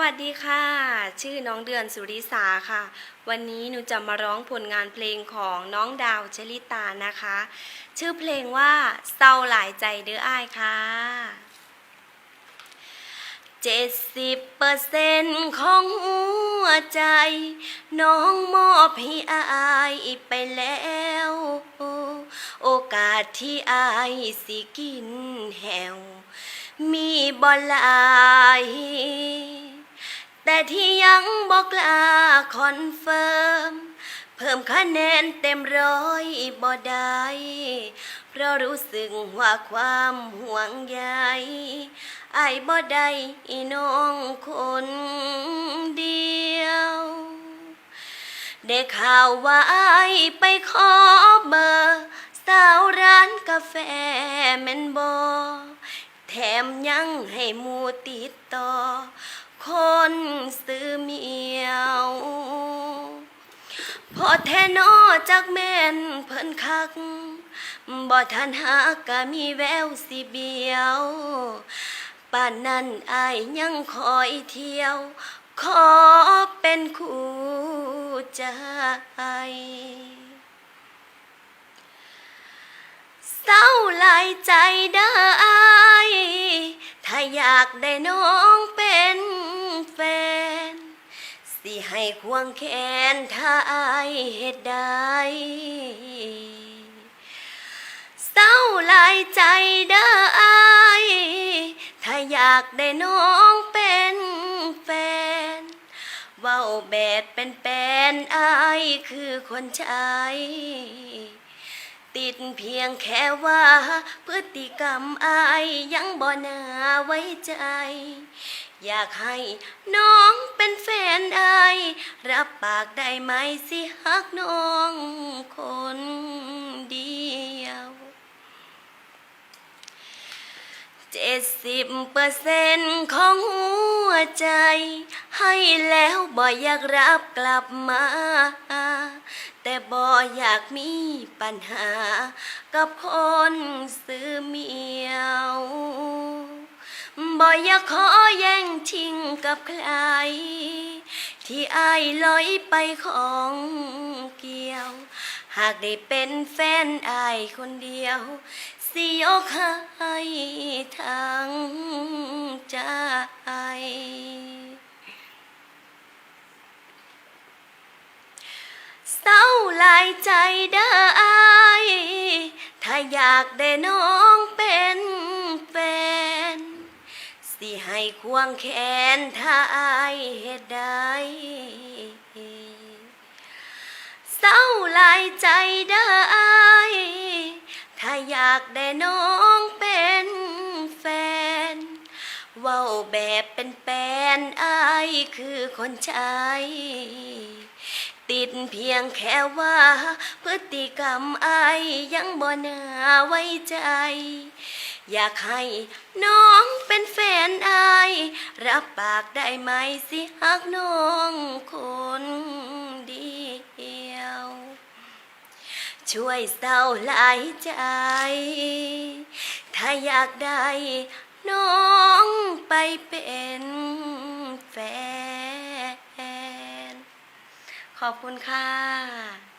วัสดีค่ะ ชื่อน้องเดือนสุริสาค่ะ วันนี้หนูจะมาร้องผลงานเพลงของน้องดาวชลิตานะคะ ชื่อเพลงว่าเศร้าหลายใจเด้ออ้ายค่ะเจ็ดสิบเปอร์เซ็นต์ของหัวใจ น้องมอบให้อายไปแล้ว โอกาสที่อายสิกินแหวมีบอลาย แต่ที่ยังบอกลาคอนเฟิร์ม เพิ่มคะแนนเต็มร้อยบ่ได้เพราะรู้สึกว่าความห่วงใยไอ้บ่ได้อีน้องคนเดียว ได้ข่าวว่าไอ้ไปขอเบอร์ สาวร้านกาแฟแมนบอแถมยังให้มูติดต่อ คนซื้อเมียวพอแทนอจากแม่นเพิ่นคักบ่ทันหากก็มีแววสิเบียวป่านนั้นอายยังคอยเที่ยว ขอเป็นคู่ใจเศร้าหลายใจเด้ออายถ้าอยากได้น้องเป สิให้ควงแขนถ้าอายเหตุใดเศร้าลายใจเด้ออายถ้าอยากได้น้องเป็นแฟนเว้าแบบเป็นแปนอายคือคนใช้ติดเพียงแค่ว่า พฤติกรรมอายยังบ่นาไว้ใจ อยากให้น้องเป็นแฟนอายรับปากได้ไหมสิฮักน้องคนเดียวเจ็ดสิบเปอร์เซ็นต์ของหัวใจ ให้แล้วบ่อยากรับกลับมา แต่บ่อยากมีปัญหากับคนซื้อ บ่อยากขอแย่งชิงกับใคร ที่อายลอยไปของเกี่ยว หากได้เป็นแฟนอายคนเดียวสิยกให้ทั้งใจเศร้าหลายใจเด้ออายถ้าอยากได้น้อง สิให้ควงแขนถ้าอายเหตุใดเศร้าลายใจเด้ ถ้าอยากได้น้องเป็นแฟน เว้าแบบเป็นแปนอายคือคนใช้ติดเพียงแค่ว่า พฤติกรรมอายยังบ่น่าไว้ใจ อยากให้น้องเป็นแฟนอาย รับปากได้ไหมสิฮักน้องคนเดียว ช่วยเศร้าหลายใจ ถ้าอยากได้น้องไปเป็นแฟน ขอบคุณค่ะ